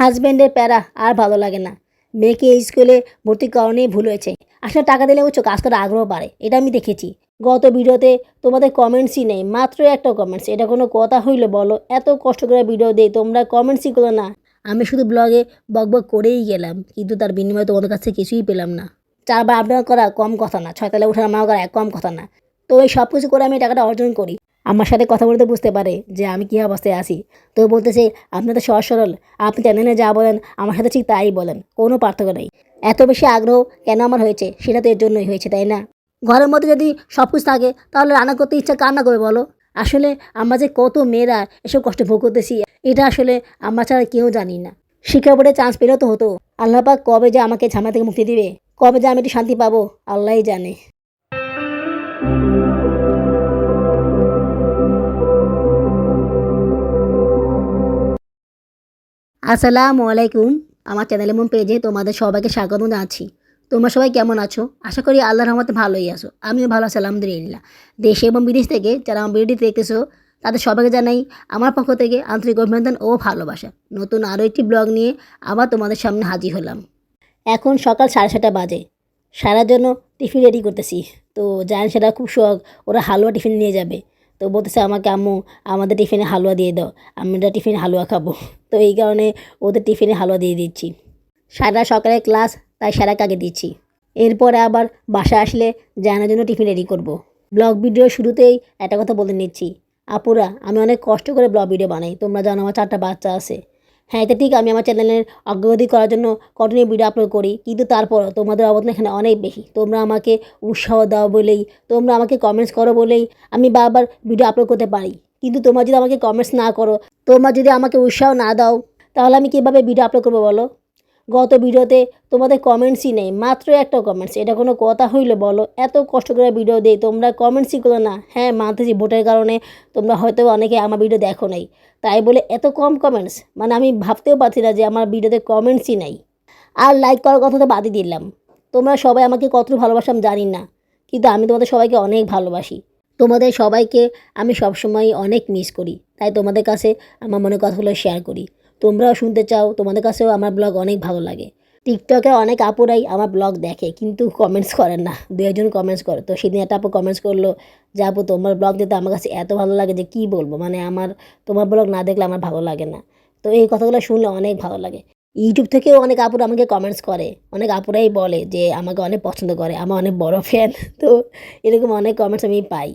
হাজব্যান্ডের প্যারা আর ভালো লাগে না। মেয়েকে এই স্কুলে ভর্তি করানোই ভুল হয়েছে। আসলে টাকা দিলে বুঝছ কাজ করার আগ্রহ বাড়ে, এটা আমি দেখেছি। গত ভিডিওতে তোমাদের কমেন্টসই নেই, মাত্র একটা কমেন্টস এটা কোনো কথা হইলে বলো? এত কষ্ট করে ভিডিও দিই, তোমরা কমেন্টসই করো না। আমি শুধু ব্লগে বকবক করেই গেলাম, কিন্তু তার বিনিময়ে তোমাদের কাছে কিছুই পেলাম না। চারবার আপডাউন করা কম কথা না ছয়তলা উঠানো নামা করা কম কথা না। তো এই সব কিছু করে আমি টাকাটা অর্জন করি। আমার সাথে কথা বলতে বুঝতে পারে যে আমি কী অবস্থায় আছি। তো বলতেছে, আপনি তো সহজ সরল। আপনি চ্যানেলে যা বলেন, আমার সাথে ঠিক তাই বলেন, কোনো পার্থক্য নেই। এত বেশি আগ্রহ কেন আমার হয়েছে? সেটা তো এর জন্যই হয়েছে, তাই না? ঘরের মধ্যে যদি সব কিছু থাকে, তাহলে রান্না করতে ইচ্ছা কার না করবে বলো? আসলে আমরা যে কত মেয়েরা এসব কষ্ট ভোগ করতেছি, এটা আসলে আমরা ছাড়া কেউ জানি না। শিক্ষা বোর্ডে চান্স পেলেও তো হতো। আল্লাহ পাক কবে যে আমাকে ঝামেলা থেকে মুক্তি দিবে? কবে যে আমি একটু শান্তি পাবো? আল্লাহই জানে। আসসালামু আলাইকুম। আমার চ্যানেল এবং পেজে তোমাদের সবাইকে স্বাগত জানাচ্ছি। তোমরা সবাই কেমন আছো? আশা করি আল্লাহর রহমতে ভালোই আছো। আমিও ভালো আছি, আলহামদুলিল্লাহ। দেশে এবং বিদেশ থেকে যারা আমার ভিডিওটি দেখতেছো, তাদের সবাইকে জানাই আমার পক্ষ থেকে আন্তরিক অভিনন্দন ও ভালোবাসা। নতুন আরও একটি ব্লগ নিয়ে আবার তোমাদের সামনে হাজির হলাম। এখন সকাল সাড়ে ছটা বাজে। সারার জন্য টিফিন রেডি করতেছি। তো জানেন সেটা খুব শখ, ওরা হালুয়া টিফিন নিয়ে যাবে। তো বলতেছে আমাকে, আম্মু, আমাদের টিফিনে হালুয়া দিয়ে দাও, আমি আমরা টিফিনে হালুয়া খাব। তো এই কারণে ওদের টিফিনে হালুয়া দিয়ে দিচ্ছি। সারা সকালে ক্লাস, তাই সারা কাকে দিচ্ছি? এরপরে আবার বাসা আসলে জানার জন্য টিফিন রেডি করব। ব্লগ ভিডিও শুরুতেই একটা কথা বলে নিচ্ছি। আপুরা, আমি অনেক কষ্ট করে ব্লগ ভিডিও বানাই, তোমরা জানো আমার চারটা বাচ্চা আছে। হ্যাঁ এটা ঠিক, আমি আমার চ্যানেলের অগ্রগতি করার জন্য কন্টিনিউ ভিডিও আপলোড করি, কিন্তু তারপর তোমাদের অবদান এখানে অনেক বেশি। তোমরা আমাকে উৎসাহ দাও বলেই, তোমরা আমাকে কমেন্টস করো বলেই আমি বারবার ভিডিও আপলোড করতে পারি। কিন্তু তোমরা যদি আমাকে কমেন্টস না করো, তোমরা যদি আমাকে উৎসাহ না দাও, তাহলে আমি কীভাবে ভিডিও আপলোড করব বলো? গত ভিডিওতে তোমাদের কমেন্টসই নেই, মাত্র একটা কমেন্টস এটা কোনো কথা হইলে বলো। এত কষ্ট করে ভিডিও দিই, তোমরা কমেন্টসই করো না। হ্যাঁ মানতেছি ভোটের কারণে তোমরা হয়তো অনেকে আমার ভিডিও দেখো নাই। তাই বলে এত কম কমেন্টস মানে আমি ভাবতেও পারছি না যে আমার ভিডিওতে কমেন্টসই নাই। আর লাইক করার কথা তো বাদই দিলাম। তোমরা সবাই আমাকে কতটুকু ভালোবাসো আমি জানি না, কিন্তু আমি তোমাদের সবাইকে অনেক ভালোবাসি। তোমাদের সবাইকে আমি সবসময় অনেক মিস করি, তাই তোমাদের কাছে আমার মনের কথাগুলো শেয়ার করি। তোমরাও শুনতে চাও, তোমাদের কাছেও আমার ব্লগ অনেক ভালো লাগে। টিকটকে অনেক আপুরাই আমার ব্লগ দেখে, কিন্তু কমেন্টস করেন না। দু একজন কমেন্টস করে। তো সেদিন একটা আপু কমেন্টস করল যে, আপু, তোমার ব্লগ দিতে আমার কাছে এত ভালো লাগে যে, কী বলব? মানে আমার, তোমার ব্লগ না দেখলে আমার ভালো লাগে না। তো এই কথাগুলো শুনলে অনেক ভালো লাগে। ইউটিউব থেকেও অনেক আপুরা আমাকে কমেন্টস করে। অনেক আপুরাই বলে যে, আমাকে অনেক পছন্দ করে। আমার অনেক বড় ফ্যান তো এরকম অনেক কমেন্টস আমি পাই।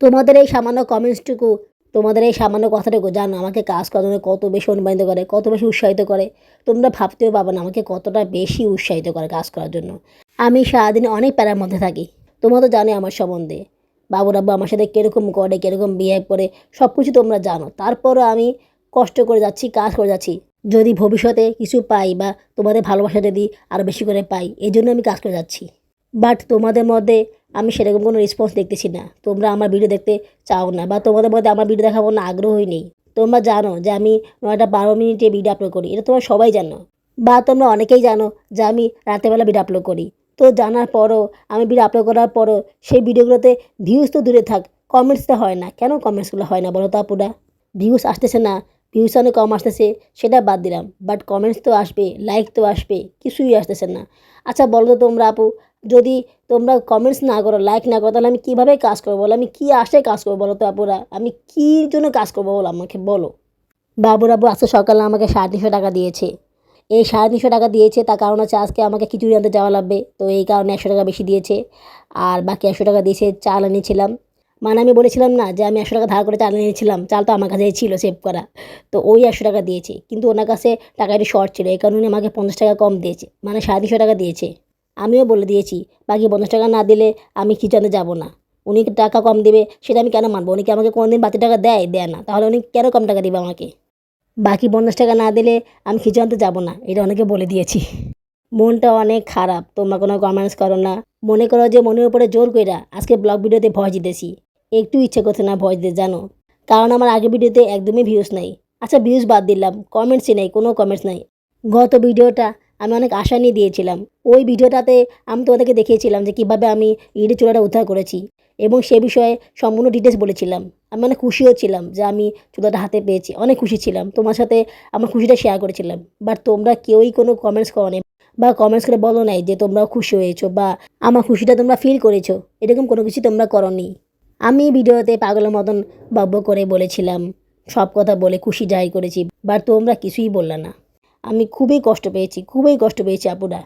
তোমাদের এই সামান্য কমেন্টসটুকু তোমাদের এই সামান্য কথাটুকু জানো, আমাকে কাজ করার জন্য কত বেশি অনুপ্রাণিত করে, কত বেশি উৎসাহিত করে। তোমরা ভাবতেও পাবো না আমাকে কতটা বেশি উৎসাহিত করে কাজ করার জন্য। আমি সারাদিনে অনেক প্যারার মধ্যে থাকি। তোমরা তো জানো আমার সম্বন্ধে। বাবু রাব্বু আমার সাথে কীরকম করে, কীরকম বিহেভ করে সব কিছু তোমরা জানো। তারপরও আমি কষ্ট করে যাচ্ছি, কাজ করে যাচ্ছি। যদি ভবিষ্যতে কিছু পাই বা তোমাদের ভালোবাসা যদি আরও বেশি করে পাই এই জন্য আমি কাজ করে যাচ্ছি। বাট তোমাদের মধ্যে আমি সেরকম কোনো রেসপন্স দেখতেছি না। তোমরা আমার ভিডিও দেখতে চাও না বা তোমাদের মধ্যে আমার ভিডিও দেখার কোনো আগ্রহই নেই। তোমরা জানো যে আমি নয়টা বারো মিনিটে ভিডিও আপলোড করি। এটা তোমরা সবাই জানো। বা তোমরা অনেকেই জানো যে আমি রাতেরবেলা ভিডিও আপলোড করি। তো জানার পরও, আমি ভিডিও আপলোড করার পরও সেই ভিডিওগুলোতে ভিউজ তো দূরে থাক কমেন্টস তো হয় না। কেন কমেন্টসগুলো হয় না বলো তো আপুরা? ভিউজ আসতেছে না ভিউজ অনেক কম আসতেছে, সেটা বাদ দিলাম। বাট কমেন্টস তো আসবে লাইক তো আসবে, কিছুই আসতেছে না। আচ্ছা বলো তো তোমরা আপু যদি তোমরা কমেন্টস না করো লাইক না করো, তাহলে আমি কীভাবে কাজ করব বলো? আমি কী আসে কাজ করব বলো তো আপুরা? আমি কী জন্য কাজ করব বলো আমাকে বলো? বাবুর আব্বু আজকে সকালে আমাকে সাড়ে তিনশো টাকা দিয়েছে। এই সাড়ে তিনশো টাকা দিয়েছে, তার কারণ হচ্ছে আজকে আমাকে খিচুড়ি আনতে যাওয়া লাগবে, তো এই কারণে একশো টাকা বেশি দিয়েছে। আর বাকি একশো টাকা দিয়েছে চাল এনেছিলাম। মানে আমি বলেছিলাম না যে আমি একশো টাকা ধার করে চাল এনেছিলাম, চাল তো আমার কাছেই ছিল সেভ করা। তো ওই একশো টাকা দিয়েছে, কিন্তু ওনার কাছে টাকা একটু শর্ট ছিল, এই কারণে আমাকে পঞ্চাশ টাকা কম দিয়েছে মানে সাড়ে তিনশো টাকা দিয়েছে। আমিও বলে দিয়েছি, বাকি পঞ্চাশ টাকা না দিলে আমি খিচানে যাব না। উনি টাকা কম দেবে, সেটা আমি কেন মানবো? উনি কি আমাকে কোনোদিন বাতি টাকা দেয়? দেয় না। তাহলে উনি কেন কম টাকা দেবে আমাকে? বাকি পঞ্চাশ টাকা না দিলে আমি খিচু আনতে যাব না, এটা অনেকে বলে দিয়েছি। মনটা অনেক খারাপ, তোমরা কোনো কমেন্টস করো না। মনে করো যে মনের উপরে জোর কইরা আজকে ব্লগ ভিডিওতে ভয় দিতেছি। একটু ইচ্ছে করছে না ভয় দিতে জানো? কারণ আমার আগের ভিডিওতে একদমই ভিউজ নাই। আচ্ছা ভিউজ বাদ দিলাম কমেন্টসই নেই, কোনো কমেন্টস নাই। গত ভিডিওটা আমি অনেক আশা নিয়ে দিয়েছিলাম। ওই ভিডিওটাতে আমি তোমাদেরকে দেখিয়েছিলাম যে কীভাবে আমি ইডি চুলাটা উদ্ধার করেছি এবং সে বিষয়ে সম্পূর্ণ ডিটেলস বলেছিলাম। আমি অনেক খুশিও ছিলাম যে আমি চুলাটা হাতে পেয়েছি। অনেক খুশি ছিলাম। তোমার সাথে আমার খুশিটা শেয়ার করেছিলাম। বাট তোমরা কেউই কোনো কমেন্টস করো বা কমেন্টস করে বলো নাই যে তোমরাও খুশি হয়েছো বা আমার খুশিটা তোমরা ফিল করেছ। এরকম কোনো কিছু তোমরা করনি। আমি ভিডিওতে পাগলের মতন বব্য করে বলেছিলাম। সব কথা বলে খুশি যাই করেছি। বাট তোমরা কিছুই বললে না। আমি খুবই কষ্ট পেয়েছি, খুবই কষ্ট পেয়েছি আপুরা।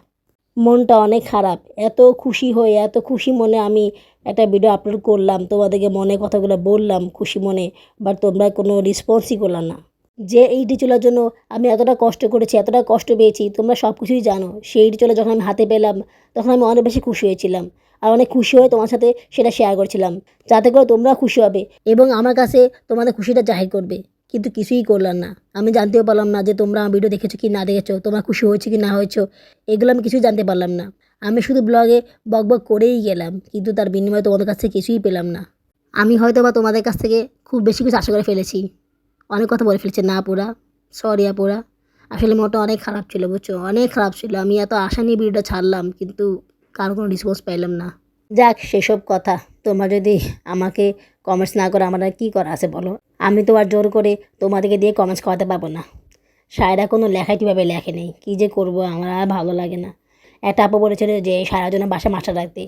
মনটা অনেক খারাপ, এত খুশি হয়ে, এত খুশি মনে আমি একটা ভিডিও আপলোড করলাম, তোমাদেরকে মনে কথাগুলো বললাম খুশি মনে বাট তোমরা কোনো রেসপন্সই করলাম না। যে এইটি চলার জন্য আমি এতটা কষ্ট করেছি, এতটা কষ্ট পেয়েছি, তোমরা সব কিছুই জানো। সেই চলা যখন আমি হাতে পেলাম, তখন আমি অনেক বেশি খুশি হয়েছিলাম। আর অনেক খুশি হয়ে তোমার সাথে সেটা শেয়ার করছিলাম, যাতে করে তোমরা খুশি হবে এবং আমার কাছে তোমাদের খুশিটা জাহির করবে। কিন্তু কিছুই করলাম না। আমি জানতেও পারলাম না যে তোমরা আমার ভিডিও দেখেছ কি না দেখেছ, তোমরা খুশি হয়েছে কি না হয়েছো, এগুলো আমি কিছুই জানতে পারলাম না। আমি শুধু ব্লগে বক বক করেই গেলাম, কিন্তু তার বিনিময়ে তোমাদের কাছ থেকে কিছুই পেলাম না। আমি হয়তো বা তোমাদের কাছ থেকে খুব বেশি কিছু আশা করে ফেলেছি। অনেক কথা বলে ফেলেছে, না পুরা সরি আপুরা আসলে মোটা অনেক খারাপ ছিল, বুঝছ? অনেক খারাপ ছিল। আমি এত আশা নিয়ে ভিডিওটা ছাড়লাম, কিন্তু কারও কোনো রেসপন্স পাইলাম না। যাক, সেসব কথা। তোমরা যদি আমাকে কমেন্টস না করে, আমার কী করা আছে বলো? আমি তো আর জোর করে তোমাদেরকে দিয়ে কমেন্টস করাতে পারব না। সায়রা কোনো লেখাই কীভাবে লেখে নেই? কী যে করব? আমার আর ভালো লাগে না। একটা আপু বলেছিল যে সারা জন্য বাসা মাস্টার রাখতে।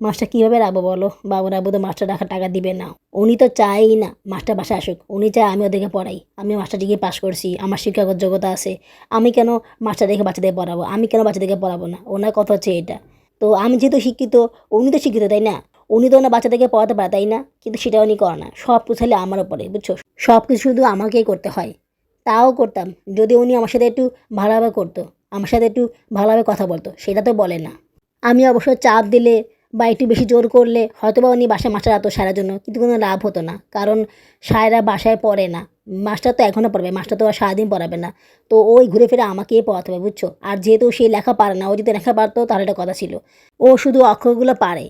মাস্টার কীভাবে রাখব বলো? বাবুর আবু তো মাস্টার রাখার টাকা দিবে না। উনি তো চায়ই না মাস্টার বাসা আসুক। উনি চায় আমি ওদেরকে পড়াই। আমি মাস্টার ডিগ্রি পাস করছি। আমার শিক্ষাগত যোগ্যতা আছে। আমি কেন মাস্টার রেখে বাচ্চাদের পড়াবো? আমি কেন বাচ্চাদেরকে পড়াবো না? ওনার কথা হচ্ছে এটা। তো আমি যেহেতু শিক্ষিত, উনি তো শিক্ষিত, তাই না? উনি তো ওনার বাচ্চাদেরকে পড়াতে পারে, তাই না? কিন্তু সেটা উনি করে না। সব কিছু হলে আমার ওপরে বুঝছ? সব কিছু শুধু আমাকেই করতে হয়। তাও করতাম, যদি উনি আমার সাথে একটু ভালোভাবে করতো, আমার সাথে একটু ভালোভাবে কথা বলতো, সেটা তো বলে না। আমি অবশ্য চাপ দিলে বা একটু বেশি জোর করলে হয়তো বা উনি বাসায় মাস্টার রাখতো সারার জন্য, কিন্তু কোনো লাভ হতো না। কারণ সায়রা বাসায় পড়ে না। মাস্টার তো এখনও পড়বে, মাস্টার তো আর সারাদিন পড়াবে না। তো ওই ঘুরে ফিরে আমাকেই পড়াতে হবে, বুঝছ? আর যেহেতু সে লেখা পারে না, ও যদি লেখা পারতো, তাহলে একটা কথা ছিল। ও শুধু অক্ষরগুলো পারে।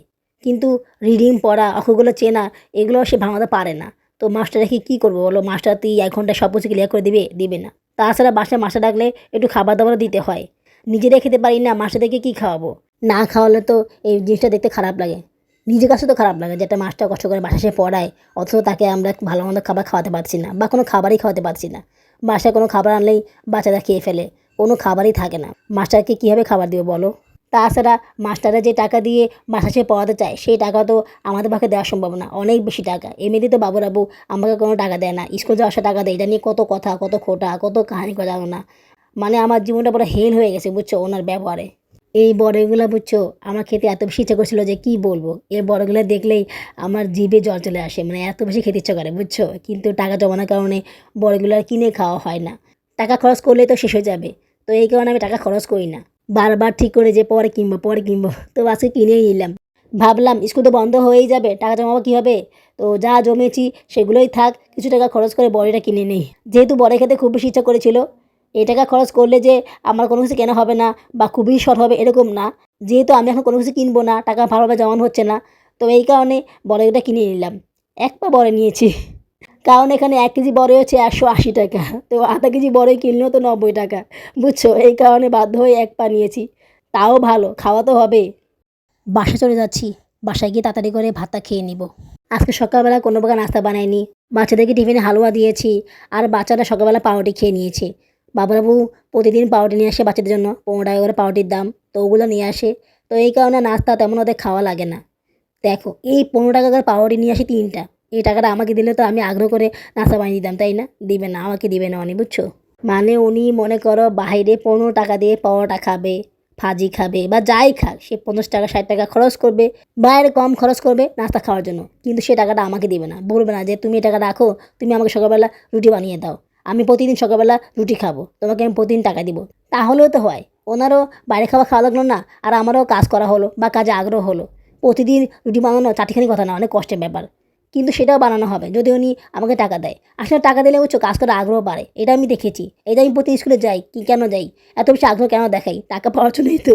কিন্তু রিডিং পড়া, অক্ষরগুলো চেনা, এগুলো সে ভাঙাতে পারে না। তো মাস্টার রেখে কী করব বলো? মাস্টার তুই এক ঘন্টায় সব কিছু ক্লিয়ার করে দিবে দিবে না। তাছাড়া বাসায় মাস্টার ডাকলে একটু খাবার দাবার দিতে হয়। নিজেরা খেতে পারি না, মাস্টারদেরকে কী খাওয়াবো? না খাওয়ালে তো এই জিনিসটা দেখতে খারাপ লাগে। নিজের কাছে তো খারাপ লাগে যে একটা মাস্টার কষ্ট করে বাসায় সে পড়ায়, অথচ তাকে আমরা ভালো মন্দ খাবার খাওয়াতে পারছি না, বা কোনো খাবারই খাওয়াতে পারছি না। বাসায় কোনো খাবার আনলেই বাচ্চারা খেয়ে ফেলে, কোনো খাবারই থাকে না। মাস্টারকে কীভাবে খাবার দিও বলো? তাছাড়া মাস্টাররা যে টাকা দিয়ে বাসা সে পড়াতে চায়, সেই টাকা তো আমাদের পক্ষে দেওয়া সম্ভব না। অনেক বেশি টাকা। এমনিতে তো বাবুরাবু আমাকে কোনো টাকা দেয় না। স্কুল যাওয়া আসা টাকা দেয়। এটা নিয়ে কত কথা, কত খোটা, কত কাহিনী কথা না। মানে আমার জীবনটা পুরো হেল হয়ে গেছে, বুঝছ, ওনার ব্যবহারে। এই বড়গুলো, বুঝছ, আমার খেতে এত বেশি ইচ্ছা করছিল যে কি বলব? এই বড়গুলো দেখলেই আমার জিভে জল চলে আসে। মানে এত বেশি খেতে ইচ্ছা করে, বুঝছ? কিন্তু টাকা জমানোর কারণে বড়গুলো আর কিনে খাওয়া হয় না। টাকা খরচ করলে তো শেষ হয়ে যাবে। তো এই কারণে আমি টাকা খরচ করি না। বারবার ঠিক করে যে পরে কিনবো পরে কিনবো। তো আজকে কিনেই নিলাম। ভাবলাম, স্কুল তো বন্ধ হয়েই যাবে, টাকা জমাবো কী হবে তো যা জমেছি সেগুলোই থাক, কিছু টাকা খরচ করে বড়িটা কিনে নেই। যেহেতু বড় খেতে খুব বেশি ইচ্ছা করেছিল, এই টাকা খরচ করলে যে আমার কোনো কিছু কেনা হবে না বা খুবই শর্ট হবে এরকম না। যেহেতু আমি এখন কোনো কিছু কিনবো না, টাকা ভালোভাবে জমানো হচ্ছে না, তো এই কারণে বড়টা কিনে নিলাম। এক পা বড় নিয়েছি। কারণ এখানে এক কেজি বড়ই হচ্ছে একশো আশি টাকা। তো আধা কেজি বড়ই কিনলেও তো নব্বই টাকা। বুঝছ? এই কারণে বাধ্য হয়ে এক পা নিয়েছি। তাও ভালো, খাওয়া তো হবে বাসা চলে যাচ্ছি। বাসায় গিয়ে তাড়াতাড়ি করে ভাতটা খেয়ে নিব। আজকে সকালবেলা কোনো প্রকার নাস্তা বানাইনি। বাচ্চাদেরকে টিফিনে হালুয়া দিয়েছি আর বাচ্চারা সকালবেলা পাউরুটি খেয়ে নিয়েছে। বাবুরাবু প্রতিদিন পাউরুটি নিয়ে আসে বাচ্চাদের জন্য, পনেরো টাকা করে পাউরুটির দাম, তো ওগুলো নিয়ে আসে। তো এই কারণে নাস্তা তেমন ওদের খাওয়া লাগে না। দেখো, এই পনেরো টাকা করে পাউরুটি নিয়ে আসে তিনটা। এই টাকাটা আমাকে দিলে তো আমি আগ্রহ করে নাস্তা বানিয়ে দিতাম, তাই না? দিবে না, আমাকে দিবে না অনেক বুঝছ? মানে উনি মনে করো বাইরে পনেরো টাকা দিয়ে পরোটা খাবে, ভাজি খাবে বা যাই খাক, সে পঞ্চাশ টাকা, ষাট টাকা খরচ করবে, বাইরে কম খরচ করবে নাস্তা খাওয়ার জন্য। কিন্তু সে টাকাটা আমাকে দিবে না, বলবে না যে তুমি এই টাকা রাখো, তুমি আমাকে সকালবেলা রুটি বানিয়ে দাও, আমি প্রতিদিন সকালবেলা রুটি খাব, তোমাকে আমি প্রতিদিন টাকা দিব। তাহলেও তো হয়, ওনারও বাইরে খাওয়া খাওয়া লাগল না, আর আমারও কাজ করা হলো বা কাজে আগ্রহ হলো। প্রতিদিন রুটি বানানো চারটিখানি কথা না, অনেক কষ্টের ব্যাপার। কিন্তু সেটাও বানানো হবে যদি উনি আমাকে টাকা দেয়। আসলে টাকা দিলে বুঝছ কাজ করার আগ্রহ বাড়ে, এটা আমি দেখেছি। এটা আমি প্রতি স্কুলে যাই, কি কেন যাই? এত বেশি আগ্রহ কেন দেখাই? টাকা পাওয়ার জন্যই তো।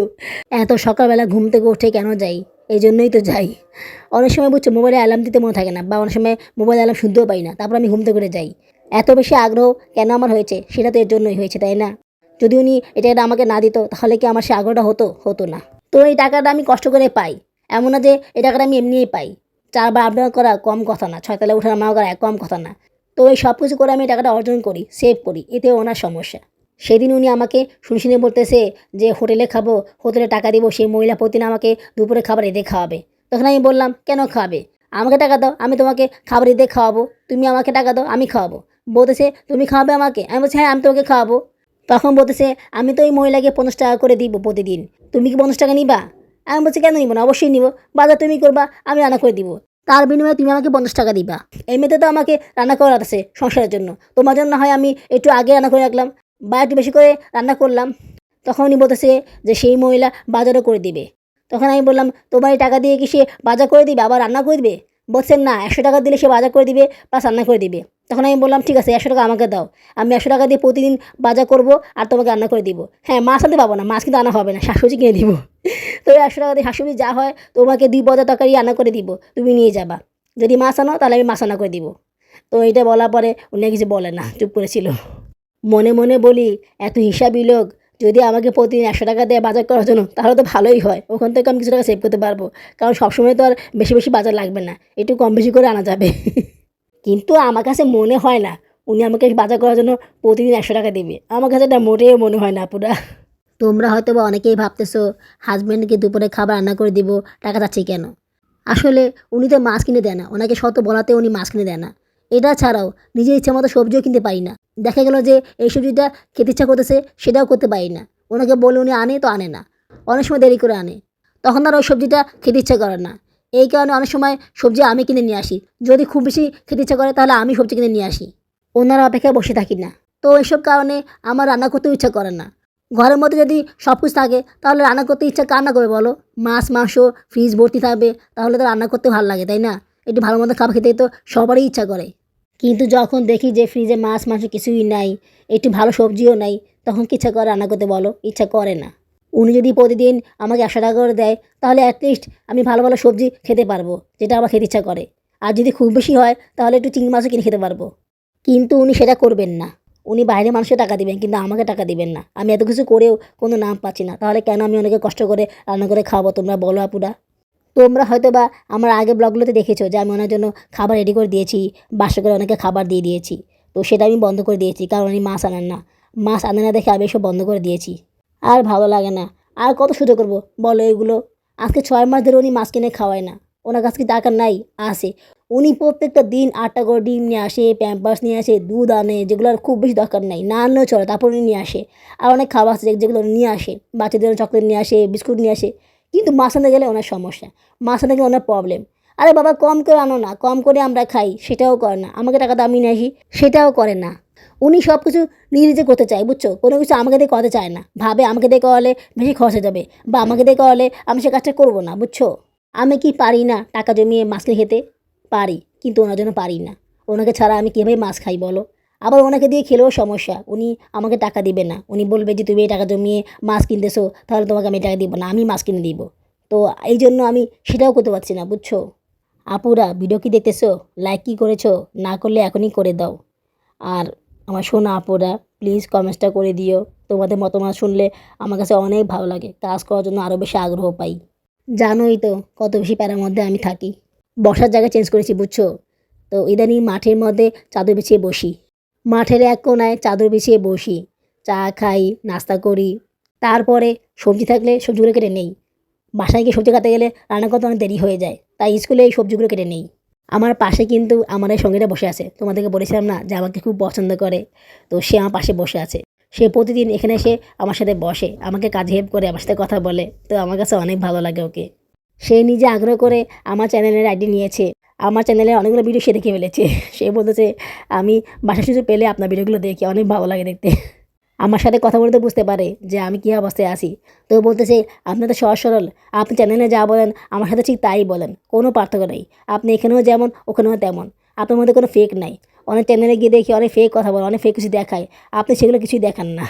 এত সকালবেলা ঘুম থেকে উঠে কেন যাই? এই জন্যই তো যাই। অনেক সময় বুঝছ মোবাইলে অ্যালার্ম দিতে মনে থাকে না, বা অনেক সময় মোবাইল অ্যালার্ম শুনতেও পাই না, তারপর আমি ঘুম থেকে করে যাই। এত বেশি আগ্রহ কেন আমার হয়েছে? সেটা তো এর জন্যই হয়েছে, তাই না? যদি উনি এটা আমাকে না দিত, তাহলে কি আমার সে আগ্রহটা হতো? হতো না। তো এই টাকাটা আমি কষ্ট করে পাই। এমন না যে এই টাকাটা আমি এমনিই পাই। চারবার আপ ডাউন করা কম কথা না ছয়তলা উঠা নামা করা কম কথা না। তো এই সব কিছু করে আমি টাকাটা অর্জন করি সেভ করি, এতে ওনার সমস্যা। সেদিন উনি আমাকে শুনে শুনে বলতেছে যে হোটেলে খাব, হোটেলে টাকা দিব, সেই মহিলা প্রতিদিন আমাকে দুপুরে খাবার এতে খাওয়াবে। তখন আমি বললাম, কেন খাওয়াবে আমাকে টাকা দাও, আমি তোমাকে খাবার এতে খাওয়াবো, তুমি আমাকে টাকা দাও, আমি খাওয়াবো। বলতেছে, তুমি খাওয়াবে আমাকে? আমি বলছি হ্যাঁ আমি তোমাকে খাওয়াবো। তখন বলতেছে, আমি তো ওই মহিলাকে পঞ্চাশ টাকা করে দিব প্রতিদিন, তুমি কি পঞ্চাশ টাকা নিবা? আমি বলছি, কেন নিব না? অবশ্যই নিব। বাজার তুমি করবা, আমি রান্না করে দিব। তার বিনিময়ে তুমি আমাকে পঞ্চাশ টাকা দিবা। এমনিতে তো আমাকে রান্না করার আছে সংসারের জন্য। তোমার জন্য হয় আমি একটু আগে রান্না করে রাখলাম। বা একটু বেশি করে রান্না করলাম। তখন উনি বলতেছে যে, সেই মহিলা বাজারও করে দিবে। তখন আমি বললাম, তোমার এই টাকা দিয়ে কি সে বাজার করে দিবে? আবার রান্না করে দিবে? বলছেন, না, একশো টাকা দিলে সে বাজার করে দিবে, প্লাস রান্না করে দিবে। তখন আমি বললাম, ঠিক আছে, একশো টাকা আমাকে দাও। আমি একশো টাকা দিয়ে প্রতিদিন বাজার করব আর তোমাকে রান্না করে দিব। হ্যাঁ মাছ আনতে পাবো না। মাছ কিন্তু আনা হবে না। শাকসবজি কিনে দিব। তো একশো টাকা দিয়ে শাশুড়ি যা হয়, তোমাকে দুই পদা তরকারি রান্না করে দিব, তুমি নিয়ে যাবা। যদি মাছ আনো, তাহলে আমি মাছ রান্না করে দিব। তো এইটা বলার পরে উনি কিছু বলে না, চুপ করেছিল। মনে মনে বলি, এত হিসাবি লোক, যদি আমাকে প্রতিদিন একশো টাকা দেয় বাজার করার জন্য, তাহলে তো ভালোই হয়। ওখান থেকে আমি কিছু টাকা সেভ করতে পারব। কারণ সবসময় তো আর বেশি বেশি বাজার লাগবে না, একটু কম বেশি করে আনা যাবে। কিন্তু আমার কাছে মনে হয় না, উনি আমাকে বাজার করার জন্য প্রতিদিন একশো টাকা দেবে। আমার কাছে এটা মোটেও মনে হয় না, পুরা। তোমরা হয়তো বা অনেকেই ভাবতেছো হাজব্যান্ডকে দুপুরে খাবার রান্না করে দিব, টাকা চাচ্ছি কেন? আসলে উনি তো মাছ কিনে দেয় না, ওনাকে শত বলাতে উনি মাছ কিনে দেয় না। এটা ছাড়াও নিজের ইচ্ছা মতো সবজিও কিনতে পারি না। দেখা গেল যে এই সবজিটা খেতে ইচ্ছা করতেছে, সেটাও করতে পারি না। ওনাকে বলে উনি আনে তো আনে না। অনেক সময় দেরি করে আনে। তখন আর ওই সবজিটা খেতে ইচ্ছা করে না। এই কারণে অনেক সময় সবজি আমি কিনে নিয়ে আসি। যদি খুব বেশি খেতে ইচ্ছা করে, তাহলে আমি সবজি কিনে নিয়ে আসি। ওনারা অপেক্ষায় বসে থাকি না। তো এইসব কারণে আমার রান্না করতেও ইচ্ছা করে না। ঘরের মধ্যে যদি সব কিছু থাকে, তাহলে রান্না করতে ইচ্ছা কার না করে বলো? মাছ, মাংস ফ্রিজ ভর্তি থাকবে, তাহলে তো রান্না করতে ভালো লাগে, তাই না? একটু ভালো মতো খাবার খেতে তো সবারই ইচ্ছা করে। কিন্তু যখন দেখি যে ফ্রিজে মাছ, মাংস কিছুই নাই, একটু ভালো সবজিও নাই, তখন কি ইচ্ছা করে রান্না করতে বলো? ইচ্ছা করে না। উনি যদি প্রতিদিন আমাকে একশো টাকা করে দেয়, তাহলে অ্যাটলিস্ট আমি ভালো ভালো সবজি খেতে পারব, যেটা আমার খেতে ইচ্ছা করে। আর যদি খুব বেশি হয়, তাহলে একটু চিংড়ি মাছও কিনে খেতে পারব। কিন্তু উনি সেটা করবেন না। উনি বাইরে মানুষের টাকা দিবেন, কিন্তু আমাকে টাকা দিবেন না। আমি এত কিছু করেও কোনো নাম পাচ্ছি না। তাহলে কেন আমি অনেকে কষ্ট করে রান্না করে খাব তোমরা বলো আপুরা। তোমরা হয়তো বা আমার আগে ব্লগগুলোতে দেখেছ যে আমি ওনার জন্য খাবার রেডি করে দিয়েছি, বাসা করে অনেকে খাবার দিয়ে দিয়েছি। তো সেটা আমি বন্ধ করে দিয়েছি, কারণ উনি মাছ আনেন না। মাছ আনে না দেখে আমি এসব বন্ধ করে দিয়েছি। আর ভালো লাগে না। আর কত সহ্য করব? বলো এগুলো। আজকে ছয় মাস ধরে উনি মাছ কিনে খাওয়ায় না। ওনার কাছে টাকা নাই? আসে উনি প্রত্যেকটা দিন আটটা করে ডিম নিয়ে আসে প্যাম্পাস নিয়ে আসে, দুধ আনে, যেগুলো আর খুব বেশি দরকার নাই না আনলেও চলে, তারপর উনি নিয়ে আসে। আর অনেক খাবার আছে যেগুলো নিয়ে আসে, বাচ্চাদের চকলেট নিয়ে আসে, বিস্কুট নিয়ে আসে। কিন্তু আনতে গেলে ওনার সমস্যা আনতে গেলে ওনার প্রবলেম আরে বাবা, কম করে আনো না, কম করে আমরা খাই, সেটাও করে না। আমাকে টাকা দামি নিয়ে আসি, সেটাও করে না। উনি সব কিছু নিজে নিজে করতে চায়, বুঝছ? কোনো কিছু আমাকে দিয়ে করতে চায় না। ভাবে আমাকে দিয়ে করালে বেশি খরচ যাবে, বা আমাকে দিয়ে করালে আমি সে কাজটা করব না, বুঝছ? আমি কি পারি না টাকা জমিয়ে মাছ কিনে খেতে? পারি, কিন্তু ওনার জন্য পারি না। ওনাকে ছাড়া আমি কীভাবে মাছ খাই বলো? আবার ওনাকে দিয়ে খেলেও সমস্যা। উনি আমাকে টাকা দিবে না। উনি বলবে যে, তুমি এই টাকা জমিয়ে মাছ কিনতেছো, তাহলে তোমাকে আমি টাকা দিব না, আমি মাছ কিনে দিব। তো এই জন্য আমি সেটাও করতে পারছি না, বুঝছ? আপুরা ভিডিও কি দেখতেছো? লাইক কি করেছ? না করলে এখনই করে দাও। আর আমার শোনা আপুরা প্লিজ কমেন্টসটা করে দিও। তোমাদের মতামত শুনলে আমার কাছে অনেক ভালো লাগে। কাজ করার জন্য আরও বেশি আগ্রহ পাই। জানোই তো, কত বেশি প্যারার মধ্যে আমি থাকি। বসার জায়গা চেঞ্জ করেছি, বুঝছ? তো ইদানিং মাঠের মধ্যে চাদর বিছিয়ে বসি। মাঠের এক কোনায় চাদর বিছিয়ে বসি। চা খাই, নাস্তা করি। তারপরে সবজি থাকলে সবজিগুলো কেটে নেই। বাসায় গিয়ে সবজি কাটতে গেলে রান্না করতে অনেক দেরি হয়ে যায়। তাই স্কুলে এই সবজিগুলো কেটে নেই। আমার পাশে কিন্তু আমার এই সঙ্গীটা বসে আছে। তোমাদেরকে বলেছিলাম না যে আমাকে খুব পছন্দ করে। তো সে আমার পাশে বসে আছে। সে প্রতিদিন এখানে এসে আমার সাথে বসে। আমাকে কাজে হেল্প করে, আমার সাথে কথা বলে। তো আমার কাছে অনেক ভালো লাগে ওকে। সে নিজে আগ্রহ করে আমার চ্যানেলের আইডি নিয়েছে। আমার চ্যানেলে অনেকগুলো ভিডিও সে দেখে ফেলেছে। সে বলতেছে আমি বাসা সুযোগ পেলে আপনার ভিডিওগুলো দেখি, অনেক ভালো লাগে দেখতে। আমার সাথে কথা বলতে বুঝতে পারে যে, আমি কী অবস্থায় আছি? তো বলতেছে আপনি তো সহজ সরল। আপনি চ্যানেলে যা বলেন, আমার সাথে ঠিক তাই বলেন। কোনো পার্থক্য নেই। আপনি এখানেও যেমন, ওখানেও তেমন। আপনার মধ্যে কোনো ফেক নাই। অনেক চ্যানেলে গিয়ে দেখি, অনেক ফেক কথা বলে, অনেক ফেক কিছু দেখায়। আপনি সেগুলো কিছুই দেখান না।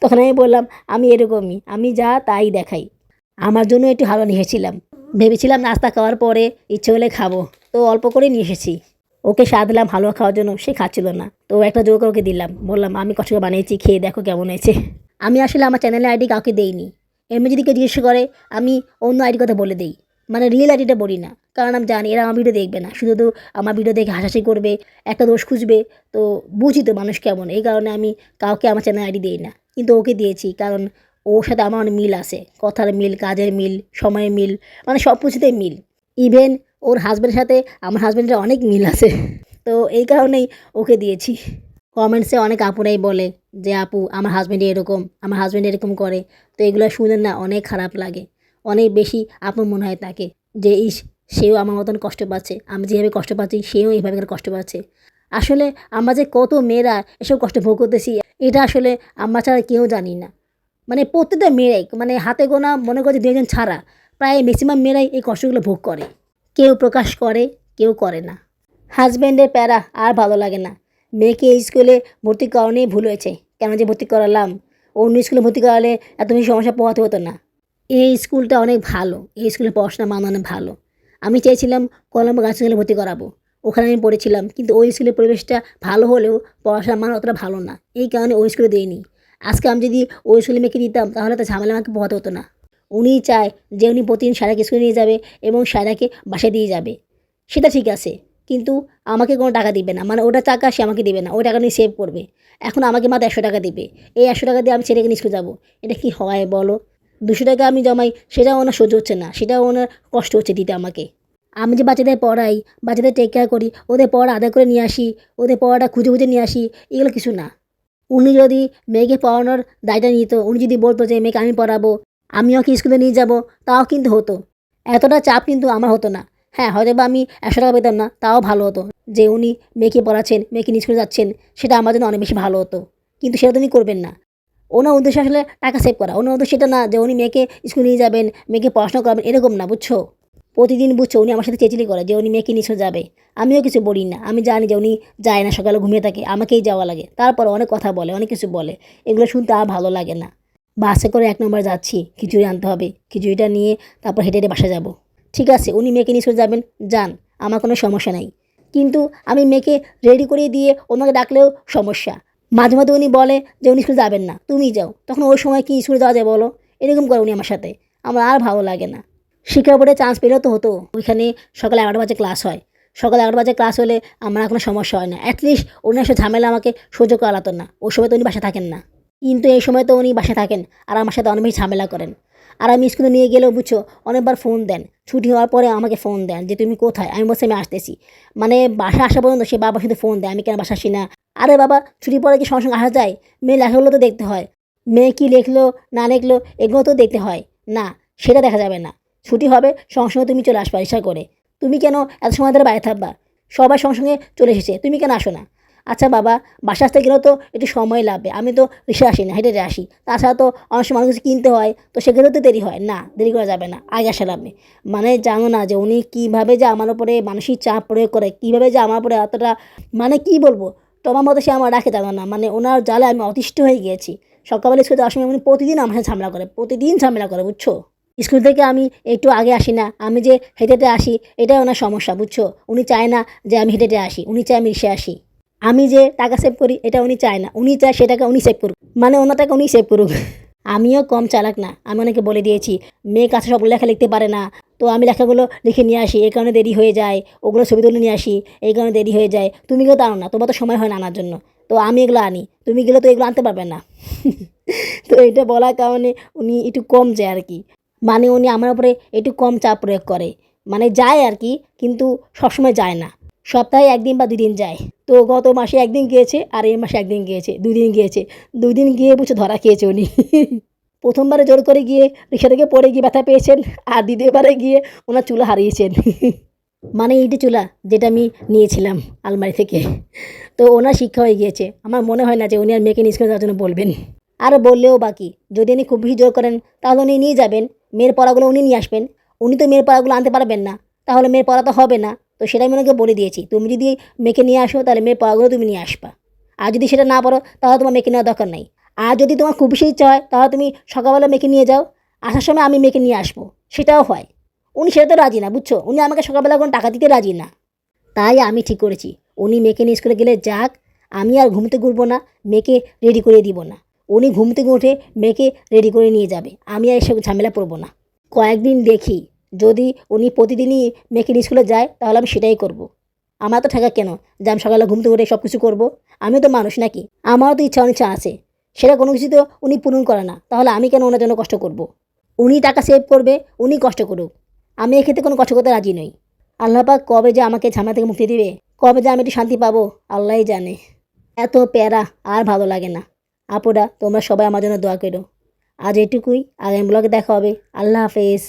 তখন আমি বললাম, আমি এরকমই। আমি যা তাই দেখাই। আমার জন্য একটু হালুয়া নিয়ে এসেছিলাম। ভেবেছিলাম নাস্তা খাওয়ার পরে ইচ্ছে হলে খাব। তো অল্প করে নিয়ে এসেছি। ওকে স্বাদ দিলাম, হালুয়া খাওয়ার জন্য। সে খাচ্ছিল না। তো একটা জোর ওকে দিলাম। বললাম, আমি কষ্ট বানিয়েছি, খেয়ে দেখো কেমন হয়েছে। আমি আসলে আমার চ্যানেলের আইডি কাউকে দেইনি। এমনি যদি কেউ জিজ্ঞেস করে, আমি অন্য আইডি কথা বলে দিই। মানে রিয়েল আইডিটা বলি না। কারণ আমি জানি, এরা আমার ভিডিও দেখবে না। শুধু তো আমার ভিডিও দেখে হাসাহাসি করবে, একটা দোষ খুঁজবে। তো বুঝি তো মানুষ কেমন। এই কারণে আমি কাউকে আমার চ্যানেল আইডি দিই না। কিন্তু ওকে দিয়েছি। কারণ ওর সাথে আমার মিল আছে, কথার মিল, কাজের মিল, সময়ের মিল মানে সব কিছুতেই মিল। ইভেন ওর হাজব্যান্ডের সাথে আমার হাজব্যান্ডের অনেক মিল আছে। তো এই কারণেই ওকে দিয়েছি। কমেন্টসে অনেক আপুরাই বলে যে, আপু, আমার হাজব্যান্ড এরকম, আমার হাজব্যান্ড এরকম করে। তো এগুলো শুনে না অনেক খারাপ লাগে। অনেক বেশি আপন মনে হয় তাকে যে, ইস, সেও আমার মতন কষ্ট পাচ্ছে। আমি যেভাবে কষ্ট পাচ্ছি, সেও এইভাবে কষ্ট পাচ্ছে। আসলে আমরা যে কত মেয়েরা এসব কষ্ট ভোগ করতেছি, এটা আসলে আমরা ছাড়া কেউ জানি না। মানে প্রত্যেকটা মেয়েরাই মানে হাতে গোনা মনে করছে দুজন ছাড়া, প্রায় ম্যাক্সিমাম মেয়েরাই এই কষ্টগুলো ভোগ করে। কেউ প্রকাশ করে, কেউ করে না। হাজব্যান্ডের প্যারা আর ভালো লাগে না। মেয়েকে এই স্কুলে ভর্তি করানোই ভুল হয়েছে। কেন যে ভর্তি করালাম? অন্য স্কুলে ভর্তি করালে এত বেশি সমস্যা পোহাতে হতো না। এই স্কুলটা অনেক ভালো। এই স্কুলে পড়াশোনা মান অনেক ভালো। আমি চেয়েছিলাম কলম্বো গাছ স্কুলে ভর্তি করাবো। ওখানে আমি পড়েছিলাম। কিন্তু ওই স্কুলের পরিবেশটা ভালো হলেও পড়াশোনার মান অতটা ভালো না। এই কারণে ওই স্কুলে দিইনি। আজকে আমি যদি ওই মেয়েকে দিতাম, তাহলে তো ঝামেলা আমাকে পোহাতে হতো না। উনি চায় যে উনি প্রতিদিন সারাকে স্কুলে নিয়ে যাবে এবং সারাকে বাসায় দিয়ে যাবে। সেটা ঠিক আছে, কিন্তু আমাকে কোনো টাকা দিবে না। মানে ওটা টাকা সে আমাকে দিবে না, ওই টাকা নিয়ে সেভ করবে। এখন আমাকে মাত্র একশো টাকা দিবে। এই একশো টাকা দিয়ে আমি ছেলেকে স্কুলে যাব। এটা কি হয় বলো? দুশো টাকা আমি জমাই, সেটাও ওনার সহ্য হচ্ছে না, সেটাও ওনার কষ্ট হচ্ছে দিতে আমাকে। আমি যে বাচ্চাদের পড়াই, বাচ্চাদের টেক কেয়ার করি, ওদের পড়া আদায় করে নিয়ে আসি, ওদের পড়াটা খুঁজে খুঁজে নিয়ে আসি, এগুলো কিছু না। উনি যদি মেয়েকে পড়ানোর দায়িত্ব নিত উনি যদি বলতো যে, মেয়েকে আমি পড়াবো, আমিও ওকে স্কুলে নিয়ে যাব? তাও কিন্তু হতো। এতটা চাপ কিন্তু আমার হতো না। হ্যাঁ হয়তো বা আমি একশো টাকা পেতাম না, তাও ভালো হতো যে, উনি মেয়েকে পড়াচ্ছেন, মেয়েকে নিয়ে স্কুলে যাচ্ছেন, সেটা আমার জন্য অনেক বেশি ভালো হতো। কিন্তু সেটা তো উনি করবেন না। ওনার উদ্দেশ্য আসলে টাকা সেভ করা। ওনার উদ্দেশ্য সেটা না যে, উনি মেয়েকে স্কুলে নিয়ে যাবেন, মেয়েকে পড়াশোনা করাবেন, এরকম না, বুঝছ? প্রতিদিন বুঝছ, উনি আমার সাথে চেঁচিলি করে যে উনি মেয়েকে স্কুলে যাবে। আমিও কিছু বলি না। আমি জানি যে উনি যায় না, সকালে ঘুমিয়ে থাকে, আমাকেই যাওয়া লাগে। তারপর অনেক কথা বলে, অনেক কিছু বলে। এগুলো শুনতে আর ভালো লাগে না। বাসে করে এক নম্বর যাচ্ছি, খিচুড়ি আনতে হবে। খিচুড়িটা নিয়ে তারপর হেঁটে হেঁটে বাসা যাব। ঠিক আছে, উনি মেয়েকে স্কুলে যাবেন, যান, আমার কোনো সমস্যা নাই। কিন্তু আমি মেয়েকে রেডি করিয়ে দিয়ে ওনাকে ডাকলেও সমস্যা। মাঝে মাঝে উনি বলে যে উনি স্কুলে যাবেন না তুমি যাও। তখন ওই সময় কি স্কুলে যাওয়া যায় বলো? এরকম করে উনি আমার সাথে। আমার আর ভালো লাগে না। শিক্ষা বোর্ডে চান্স পেলেও তো হতো। ওইখানে সকাল এগারোটা বাজে ক্লাস হয়। সকাল এগারোটা বাজে ক্লাস হলে আমার কোনো সমস্যা হয় না। অ্যাটলিস্ট উনি এসে ঝামেলা আমাকে সহ্য করাতো না। ওই সময় তো উনি বাসা থাকেন না। কিন্তু এই সময় তো উনি বাসা থাকেন আর আমার সাথে অনেক বেশি ঝামেলা করেন। আর আমি স্কুলে নিয়ে গেলেও বুঝছ, অনেকবার ফোন দেন। ছুটি হওয়ার পরে আমাকে ফোন দেন যে, তুমি কোথায়? আমি বলছি, আমি আসতেছি। মানে বাসা আসা পর্যন্ত সে বাবার সাথে ফোন দেয়, আমি কেন বাসা আসি না? আরে বাবা, ছুটি পরে কি সঙ্গে সঙ্গে আসা যায়? মেয়ে লেখাগুলো তো দেখতে হয়। মেয়ে কী লিখলো, না লিখলো, এগুলো তো দেখতে হয়। না, সেটা দেখা যাবে না। ছুটি হবে সঙ্গে সঙ্গে তুমি চলে আসবা ইচ্ছা করে। তুমি কেন এত সময় ধরে বাইরে থাকবা? সবাই সঙ্গে সঙ্গে চলে এসেছে, তুমি কেন আসো না? আচ্ছা বাবা বাসা আসতে গেলেও তো একটু সময় লাগবে, আমি তো রিসে আসি না, হেঁটে আসি। তাছাড়া তো অনেক সময় মানুষ কিনতে হয়, তো সেগুলো তো দেরি হয়। না, দেরি করা যাবে না, আগে আসা লাগবে। মানে জানো না যে উনি কীভাবে যে আমার উপরে মানসিক চাপ প্রয়োগ করে, কীভাবে যে আমার উপরে এতটা মানে কি বলব? তোমার মতো সে আমার রাখে জানো না মানে ওনার জালে আমি অতিষ্ঠ হয়ে গিয়েছি। সকালবেলা স্কুলে সময় উনি প্রতিদিন আমার সাথে ঝামেলা করে, প্রতিদিন ঝামেলা করে, বুঝছ? স্কুল থেকে আমি একটু আগে আসি না, আমি যে হেঁটে হেঁটে আসি এটাই ওনার সমস্যা, বুঝছ? উনি চায় না যে আমি হেঁটে হেঁটে আসি, উনি চায় আমি রিসে আসি। আমি যে টাকা সেভ করি এটা উনি চায় না, উনি চায় সেটাকে উনি সেভ করুক। মানে ওনার টাকা উনি সেভ করুক। আমিও কম চালাক না, আমি অনেকে বলে দিয়েছি, মেয়ে কাছে সব লেখা লিখতে পারে না, তো আমি লেখাগুলো লিখে নিয়ে আসি, এই কারণে দেরি হয়ে যায়, ওগুলো ছবি তুলে নিয়ে আসি, এই কারণে দেরি হয়ে যায় তুমি গেলে তো না, তোমার তো সময় হয় না আনার জন্য, তো আমি এগুলো আনি, তুমি গেলে তো এগুলো আনতে পারবে না। তো এটা বলার কারণে উনি একটু কম যায় আর কি। মানে উনি আমার উপরে একটু কম চাপ প্রয়োগ করে। মানে যায় আর কি, কিন্তু সবসময় যায় না। সপ্তাহে একদিন বা দুদিন যায়। তো গত মাসে একদিন গিয়েছে আর এই মাসে একদিন গিয়েছে দুই দিন গিয়েছে। দুই দিন গিয়ে বুঝে ধরা খেয়েছে উনি। প্রথমবারে জোর করে গিয়ে রিক্সা থেকে পড়ে গিয়ে ব্যথা পেয়েছেন আর দ্বিতীয়বারে গিয়ে ওনার চুলা হারিয়েছেন। মানে এইটি চুলা যেটা আমি নিয়েছিলাম আলমারি থেকে। তো ওনার শিক্ষা হয়ে গিয়েছে। আমার মনে হয় না যে উনি আর মেয়েকে নিজ করে যাওয়ার জন্য বলবেন। আর বললেও বাকি। যদি উনি খুব বেশি জোর করেন, তাহলে উনি নিয়ে যাবেন। মেয়ের পড়াগুলো উনি নিয়ে আসবেন। উনি তো মেয়ের পড়াগুলো আনতে পারবেন না। তাহলে মেয়ের পড়া তো হবে না। তো সেটাই আমি ওনাকে বলে দিয়েছি, তুমি যদি মেয়েকে নিয়ে আসো, তাহলে মেয়ের পড়াগুলো তুমি নিয়ে আসবা। আর যদি সেটা না পারো তাহলে তোমার মেয়েকে নেওয়ার দরকার নাই। আর যদি তোমার খুব বেশি ইচ্ছা হয়, তাহলে তুমি সকালবেলা মেয়েকে নিয়ে যাও। আসার সময় আমি মেয়েকে নিয়ে আসব। সেটাও হয়। উনি সেটা তো রাজি না, বুঝছ? উনি আমাকে সকালবেলা কোনো টাকা দিতে রাজি না। তাই আমি ঠিক করেছি। উনি মেয়েকে নিয়ে স্কুলে গেলে যাক, আমি আর ঘুমতে ঘুরবো না, মেয়েকে রেডি করে দিব না। উনি ঘুম থেকে উঠে মেয়েকে রেডি করে নিয়ে যাবে। আমি আর এসব ঝামেলা পড়ব না। কয়েকদিন দেখি, যদি উনি প্রতিদিনই মেয়েকে স্কুলে যায়, তাহলে আমি সেটাই করব। আমার তো ঠেকা কেন? যে আমি সকালে ঘুম থেকে উঠে সব কিছু করব? আমি তো মানুষ নাকি? আমারও তো ইচ্ছা অনিচ্ছা আছে। সেটা কোনো কিছু তো উনি পূরণ করে না। তাহলে আমি কেন ওনার জন্য কষ্ট করব। উনি টাকা সেভ করবে, উনি কষ্ট করুক। আমি এক্ষেত্রে কোনো কষ্ট করতে রাজি নই। আল্লাহ পাক কবে যে আমাকে ঝামেলা থেকে মুক্তি দিবে? কবে যে আমি একটু শান্তি পাবো? আল্লাহই জানে। এত প্যারা, আর ভালো লাগে না। আপুরা তোমরা সবাই আমার জন্য দোয়া করো। আজ এটুকুই। আগামী ব্লগে দেখা হবে। আল্লাহ হাফেজ।